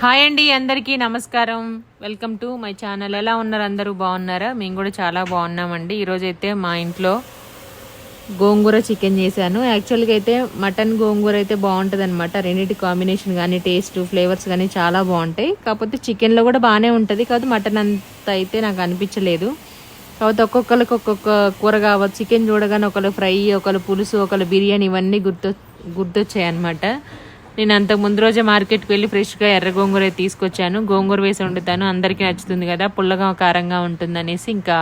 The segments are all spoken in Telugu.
హాయ్ అండి అందరికీ నమస్కారం. Welcome to my channel. ఎలా ఉన్నారు అందరూ? బాగున్నారా? మేము కూడా చాలా బాగున్నామండి. ఈరోజు అయితే మా ఇంట్లో గోంగూర చికెన్ చేశాను. యాక్చువల్గా అయితే మటన్ గోంగూర అయితే బాగుంటుంది అనమాట రెండింటి కాంబినేషన్ కానీ టేస్ట్ ఫ్లేవర్స్ కానీ చాలా బాగుంటాయి. కాకపోతే చికెన్లో కూడా బాగానే ఉంటుంది. కాకపోతే మటన్ అంత అయితే నాకు అనిపించలేదు. కాకపోతే ఒక్కొక్కరికి ఒక్కొక్క కూర కావచ్చు. చికెన్ చూడగానే ఒకళ్ళు ఫ్రై ఒకళ్ళు పులుసు ఒకళ్ళు బిర్యానీ ఇవన్నీ గుర్తు గుర్తొచ్చాయి అనమాట నేను అంతకు ముందు రోజే మార్కెట్కి వెళ్ళి ఫ్రెష్గా ఎర్ర గోంగూర తీసుకొచ్చాను. గోంగూర వేసి వండుతాను. అందరికీ నచ్చుతుంది కదా. పుల్లగా కారంగా ఉంటుందనేసి ఇంకా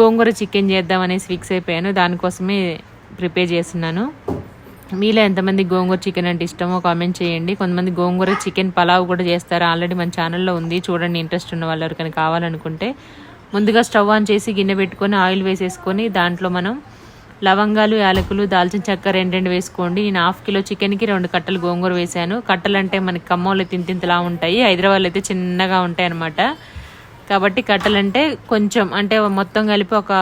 గోంగూర చికెన్ చేద్దాం అనేసి ఫిక్స్ అయిపోయాను. దానికోసమే ప్రిపేర్ చేస్తున్నాను. మీలో ఎంతమంది గోంగూర చికెన్ అంటే ఇష్టమో కామెంట్ చేయండి. కొంతమంది గోంగూర చికెన్ పలావ్ కూడా చేస్తారు. ఆల్రెడీ మన ఛానల్లో ఉంది. చూడండి ఇంట్రెస్ట్ ఉన్న వాళ్ళు ఎవరికైనా కావాలనుకుంటే ముందుగా స్టవ్ ఆన్ చేసి గిన్నె పెట్టుకొని ఆయిల్ వేసేసుకొని దాంట్లో మనం లవంగాలు యాలకులు దాల్చిన చెక్క రెండు రెండు వేసుకోండి. నేను హాఫ్ కిలో చికెన్కి రెండు కట్టలు గోంగూర వేసాను కట్టలు అంటే మనకి ఖమ్మంలో తింతింతలా ఉంటాయి. హైదరాబాద్లో అయితే చిన్నగా ఉంటాయి అనమాట కాబట్టి కట్టలు అంటే కొంచెం అంటే మొత్తం కలిపి ఒక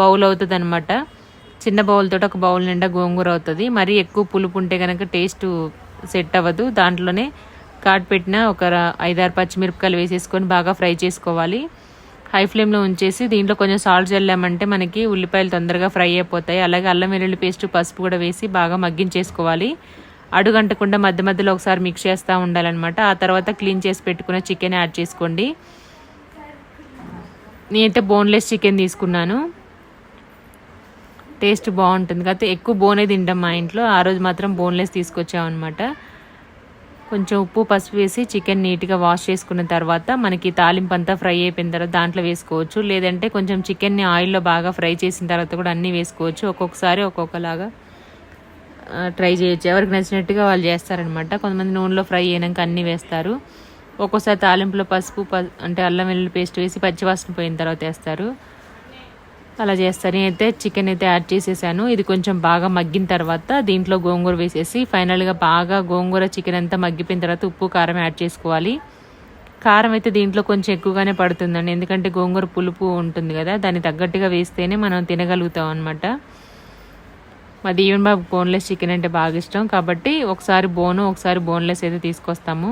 బౌల్ అవుతుంది అనమాట చిన్న బౌల్ తోటి ఒక బౌల్ నిండా గోంగూర అవుతుంది. మరీ ఎక్కువ పులుపు ఉంటే కనుక టేస్ట్ సెట్ అవ్వదు. దాంట్లోనే కాట్ పెట్టిన ఒక ఐదారు పచ్చిమిరపకాయలు వేసేసుకొని బాగా ఫ్రై చేసుకోవాలి. హై ఫ్లేమ్లో ఉంచేసి దీంట్లో కొంచెం సాల్ట్ చల్లామంటే మనకి ఉల్లిపాయలు తొందరగా ఫ్రై అయిపోతాయి. అలాగే అల్లం వెల్లుల్లి పేస్ట్ పసుపు కూడా వేసి బాగా మగ్గించేసుకోవాలి. అడుగంటకుండా మధ్య మధ్యలో ఒకసారి మిక్స్ చేస్తూ ఉండాలన్నమాట. ఆ తర్వాత క్లీన్ చేసి పెట్టుకున్న చికెన్ యాడ్ చేసుకోండి. నేనైతే బోన్లెస్ చికెన్ తీసుకున్నాను. టేస్ట్ బాగుంటుంది. కాకపోతే ఎక్కువ బోనే తింటాం మా ఇంట్లో. ఆ రోజు మాత్రం బోన్లెస్ తీసుకొచ్చామన్నమాట. కొంచెం ఉప్పు పసుపు వేసి చికెన్ నీట్గా వాష్ చేసుకున్న తర్వాత మనకి తాలింపు అంతా ఫ్రై అయిపోయిన తర్వాత దాంట్లో వేసుకోవచ్చు. లేదంటే కొంచెం చికెన్ని ఆయిల్లో బాగా ఫ్రై చేసిన తర్వాత కూడా అన్నీ వేసుకోవచ్చు. ఒక్కొక్కసారి ఒక్కొక్కలాగా ట్రై చేయొచ్చు. ఎవరికి నచ్చినట్టుగా వాళ్ళు చేస్తారనమాట. కొంతమంది నూనెలో ఫ్రై అయినాక అన్నీ వేస్తారు. ఒక్కోసారి తాలింపులో పసుపు ప- అంటే అల్లం వెల్లుల్లి పేస్ట్ వేసి పచ్చివాసన పోయిన తర్వాత వేస్తారు. అలా చేస్తారు నేనైతే చికెన్ అయితే యాడ్ చేసేసాను. ఇది కొంచెం బాగా మగ్గిన తర్వాత దీంట్లో గోంగూర వేసేసి ఫైనల్గా బాగా గోంగూర చికెన్ అంతా మగ్గిపోయిన తర్వాత ఉప్పు కారం యాడ్ చేసుకోవాలి. కారం అయితే దీంట్లో కొంచెం ఎక్కువగానే పడుతుందండి. ఎందుకంటే గోంగూర పులుపు ఉంటుంది కదా దాన్ని తగ్గట్టుగా వేస్తేనే మనం తినగలుగుతాం అనమాట మా దీవెన్ బాబు బోన్లెస్ చికెన్ అంటే బాగా ఇష్టం. కాబట్టి ఒకసారి బోను ఒకసారి బోన్లెస్ అయితే తీసుకొస్తాము.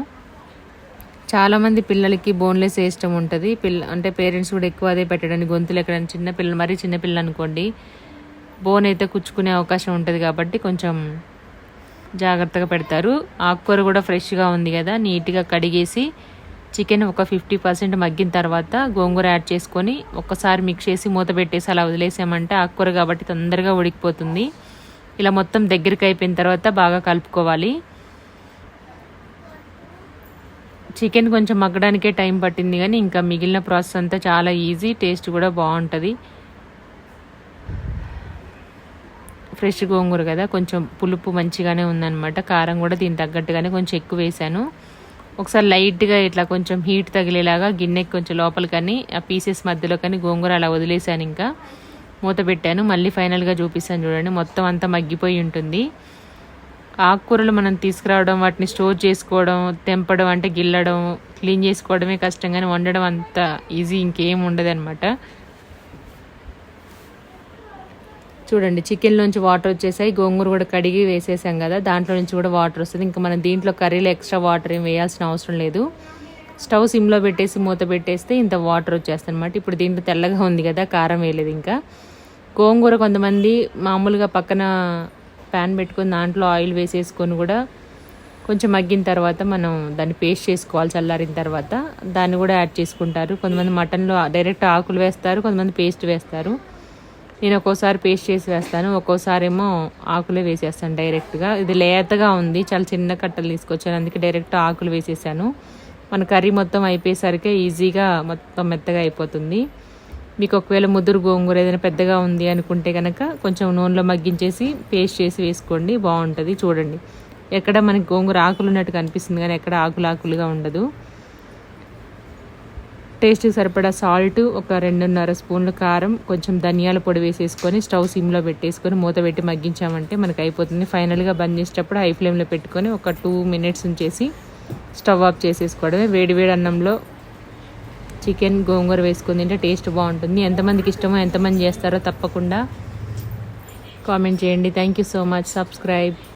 చాలామంది పిల్లలకి బోన్లెస్ ఇష్టం ఉంటుంది. పిల్ల అంటే పేరెంట్స్ కూడా ఎక్కువ అదే పెట్టడానికి గొంతులు ఎక్కడ చిన్న పిల్లలు మరీ చిన్నపిల్లలు అనుకోండి బోన్ అయితే కుచ్చుకునే అవకాశం ఉంటుంది కాబట్టి కొంచెం జాగ్రత్తగా పెడతారు. ఆకుకూర కూడా ఫ్రెష్గా ఉంది కదా నీట్గా కడిగేసి చికెన్ ఒక ఫిఫ్టీ పర్సెంట్ మగ్గిన తర్వాత గోంగూర యాడ్ చేసుకొని ఒక్కసారి మిక్స్ చేసి మూత పెట్టేసి అలా వదిలేసామంటే ఆకుకూర కాబట్టి తొందరగా ఉడికిపోతుంది. ఇలా మొత్తం దగ్గరికి అయిపోయిన తర్వాత బాగా కలుపుకోవాలి. చికెన్ కొంచెం మగ్గడానికే టైం పట్టింది కానీ ఇంకా మిగిలిన ప్రాసెస్ అంతా చాలా ఈజీ టేస్ట్ కూడా బాగుంటుంది. ఫ్రెష్ గోంగూర కదా కొంచెం పులుపు మంచిగానే ఉందన్నమాట. కారం కూడా దీనికి తగ్గట్టుగానే కొంచెం ఎక్కువ వేసాను. ఒకసారి లైట్గా ఇట్లా కొంచెం హీట్ తగిలేలాగా గిన్నెకి కొంచెం లోపల కానీ ఆ పీసెస్ మధ్యలో కానీ గోంగూర అలా వదిలేసాను ఇంకా. మూత పెట్టాను మళ్ళీ ఫైనల్గా చూపిస్తాను చూడండి. మొత్తం అంతా మగ్గిపోయి ఉంటుంది. ఆకుకూరలు మనం తీసుకురావడం వాటిని స్టోర్ చేసుకోవడం తెంపడం అంటే గిల్లడం క్లీన్ చేసుకోవడమే కష్టం కానీ వండడం అంత ఈజీ ఇంకేం ఉండదు అనమాట చూడండి చికెన్లోంచి వాటర్ వచ్చేసాయి. గోంగూర కూడా కడిగి వేసేసాం కదా దాంట్లో నుంచి కూడా వాటర్ వస్తుంది. ఇంకా మనం దీంట్లో కర్రీలో ఎక్స్ట్రా వాటర్ ఏం వేయాల్సిన అవసరం లేదు. స్టవ్ సిమ్లో పెట్టేసి మూత పెట్టేస్తే ఇంత వాటర్ వచ్చేస్తుంది అనమాట ఇప్పుడు దీంట్లో తెల్లగా ఉంది కదా కారం వేయలేదు ఇంకా. గోంగూర కొంతమంది మామూలుగా పక్కన ప్యాన్ పెట్టుకొని దాంట్లో ఆయిల్ వేసేసుకొని కూడా కొంచెం మగ్గిన తర్వాత మనం దాన్ని పేస్ట్ చేసుకోవాలి చల్లారిన తర్వాత. దాన్ని కూడా యాడ్ చేసుకుంటారు. కొంతమంది మటన్లో డైరెక్ట్ ఆకులు వేస్తారు కొంతమంది పేస్ట్ వేస్తారు. నేను ఒక్కోసారి పేస్ట్ చేసి వేస్తాను ఒక్కోసారి ఏమో ఆకులే వేసేస్తాను డైరెక్ట్గా. ఇది లేతగా ఉంది చాలా చిన్న కట్టలు తీసుకొచ్చాను అందుకే డైరెక్ట్ ఆకులు వేసేసాను. మన కర్రీ మొత్తం అయిపోయేసరికి ఈజీగా మొత్తం మెత్తగా అయిపోతుంది. మీకు ఒకవేళ ముదురు గోంగూర ఏదైనా పెద్దగా ఉంది అనుకుంటే కనుక కొంచెం నూనెలో మగ్గించేసి పేస్ట్ చేసి వేసుకోండి బాగుంటుంది. చూడండి. ఎక్కడ మనకి గోంగూర ఆకులు ఉన్నట్టు కనిపిస్తుంది కానీ ఎక్కడ ఆకులు ఆకులుగా ఉండదు. టేస్ట్కి సరిపడా సాల్ట్ ఒక రెండున్నర స్పూన్ల కారం కొంచెం ధనియాల పొడి వేసేసుకొని స్టవ్ సిమ్లో పెట్టేసుకొని మూత పెట్టి మగ్గించామంటే మనకు అయిపోతుంది. ఫైనల్గా బంద్ చేసేటప్పుడు హై ఫ్లేమ్లో పెట్టుకొని ఒక టూ మినిట్స్ ఉంచేసి స్టవ్ ఆఫ్ చేసేసుకోవడమే. వేడి వేడి అన్నంలో చికెన్ గోంగూర వేసుకుని తింటే టేస్ట్ బాగుంటుంది. ఎంతమందికి ఇష్టమో ఎంతమంది చేస్తారో తప్పకుండా కామెంట్ చేయండి. Thank you so much subscribe